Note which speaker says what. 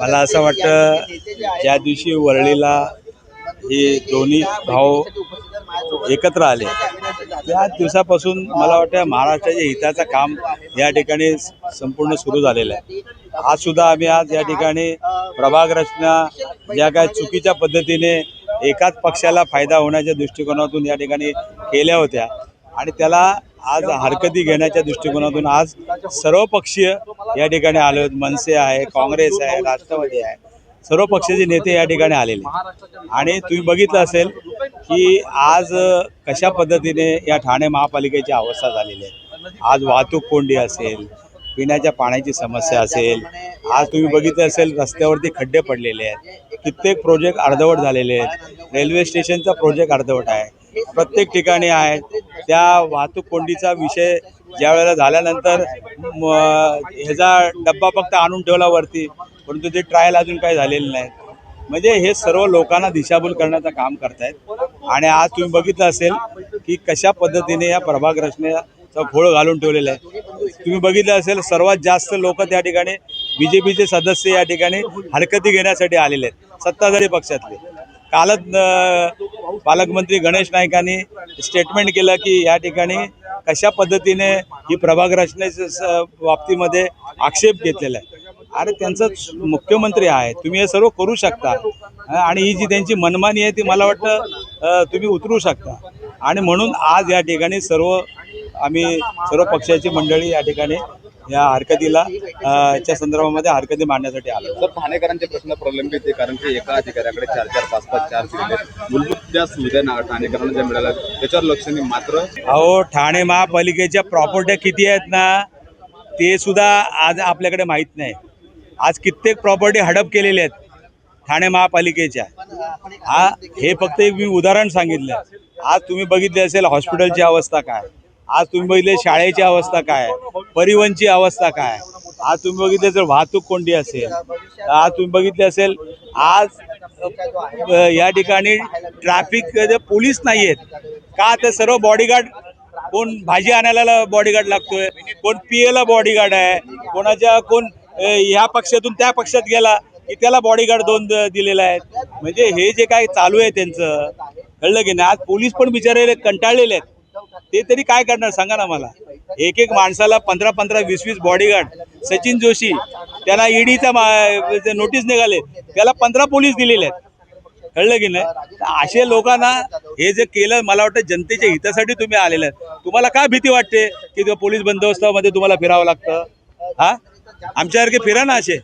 Speaker 1: मला असं वाटतं ज्या दिवशी वरळीला हे दोन्ही भाऊ एकत्र आले त्या दिवसापासून मला वाटतं महाराष्ट्राच्या हिताचं काम या ठिकाणी संपूर्ण सुरू झालेलं आहे. आज सुद्धा आम्ही आज या ठिकाणी प्रभाग रचना ज्या काय चुकीच्या पद्धतीने एकाच पक्षाला फायदा होण्याच्या दृष्टिकोनातून या ठिकाणी केल्या होत्या. आणि त्याला आज हरकती घेण्याच्या दृष्टिकोनातून आज सर्वपक्षीय या ठिकाणी आले आहेत. मनसे आहे काँग्रेस आहे राष्ट्रवादी आहे. सर्व पक्षाचे नेते या ठिकाणी आलेले आणि तुम्ही बघितलं असेल की आज कशा पद्धतीने या ठाणे महापालिकेची अवस्था झालेली आहे. आज वाहतूक कोंडी असेल पिण्याच्या पाण्याची समस्या असेल आज तुम्ही बघितलं असेल रस्त्यावरती खड्डे पडलेले आहेत. कित्येक प्रोजेक्ट अर्धवट झालेले आहेत. रेल्वे स्टेशनचा प्रोजेक्ट अर्धवट आहे. प्रत्येक ठिकाणी आहेत. त्या वाहतूक कोंडीचा विषय ज्या वेळेला झाल्यानंतर ह्याचा डब्बा फक्त आणून ठेवला वरती परंतु ते ट्रायल अजून काही झालेलं नाही. म्हणजे हे सर्व लोकांना दिशाभूल करण्याचं काम करतायत. आणि आज तुम्ही बघितलं असेल की कशा पद्धतीने या प्रभाग रचनेचा घोळ घालून ठेवलेला आहे. तुम्ही बघितलं असेल सर्वात जास्त लोक त्या ठिकाणी बी जे पीचे सदस्य या ठिकाणी हरकती घेण्यासाठी आलेले आहेत सत्ताधारी पक्षातले. कालच पालकमंत्री गणेश नाईकांनी स्टेटमेंट केलं की या ठिकाणी कशा पद्धतीने ही प्रभाग रचनेच्या स- बाबतीमध्ये आक्षेप घेतलेला आहे? अरे त्यांचं मुख्यमंत्री आहे तुम्ही हे सर्व करू शकता. आणि ही जी त्यांची मनमानी आहे ती मला वाटतं तुम्ही उतरू शकता. आणि म्हणून आज या ठिकाणी सर्व आम्ही सर्व पक्षाची मंडळी या ठिकाणी या हरकतीला च्या संदर्भामध्ये हरकती मांडण्यासाठी आलो.
Speaker 2: तर ठाणेकरांचे प्रश्न प्रलंबित आहे कारण की एका अधिकाऱ्याकडे चार चार पाच पाच चार. मूलभूत ज्या सुविधा ठाणेकरांना ज्या मिळाल्या त्याच्यावर लक्ष नाही मात्र
Speaker 1: अहो ठाणे महापालिकेच्या प्रॉपर्ट्या किती आहेत ना ते सुद्धा आज आपल्याकडे माहीत नाही. आज कित्येक प्रॉपर्टी हडप केलेल्या आहेत ठाणे महापालिकेच्या. हा हे फक्त एक मी उदाहरण सांगितलं. आज तुम्ही बघितले असेल हॉस्पिटलची अवस्था काय. आज तुम्ही बघितले शाळेची अवस्था काय? परिवहनची अवस्था काय? आज तुम्ही बघितले जर वाहतूक कोंडी असेल? आज तुम्ही बघितले असेल आज या ठिकाणी ट्रॅफिक पोलीस नाही आहेत का तर सर्व बॉडीगार्ड कोण भाजी आणायला बॉडीगार्ड लागतोय? कोण पिएला बॉडीगार्ड आहे? कोणाच्या कोण ह्या पक्षातून त्या पक्षात गेला की त्याला बॉडीगार्ड दोन दिलेला आहे म्हणजे हे जे काय चालू आहे त्यांचं कळलं की नाही? आज पोलीस पण बिचारलेले कंटाळलेले आहेत. ते तरी काय करणार? सांगा ना मला. एक एक माणसाला पंधरा पंधरा वीस वीस बॉडीगार्ड सचिन जोशी त्याला ईडीचा नोटीस निघाले त्याला पंधरा पोलीस दिलेले आहेत. कळलं की नाही? असे लोकांना हे जे केलं मला वाटतं जनतेच्या हितासाठी तुम्ही आलेले आहेत. तुम्हाला काय भीती वाटते की पोलीस बंदोबस्तामध्ये तुम्हाला फिरावं लागतं? हा? आमच्यासारखे फिरा ना असे.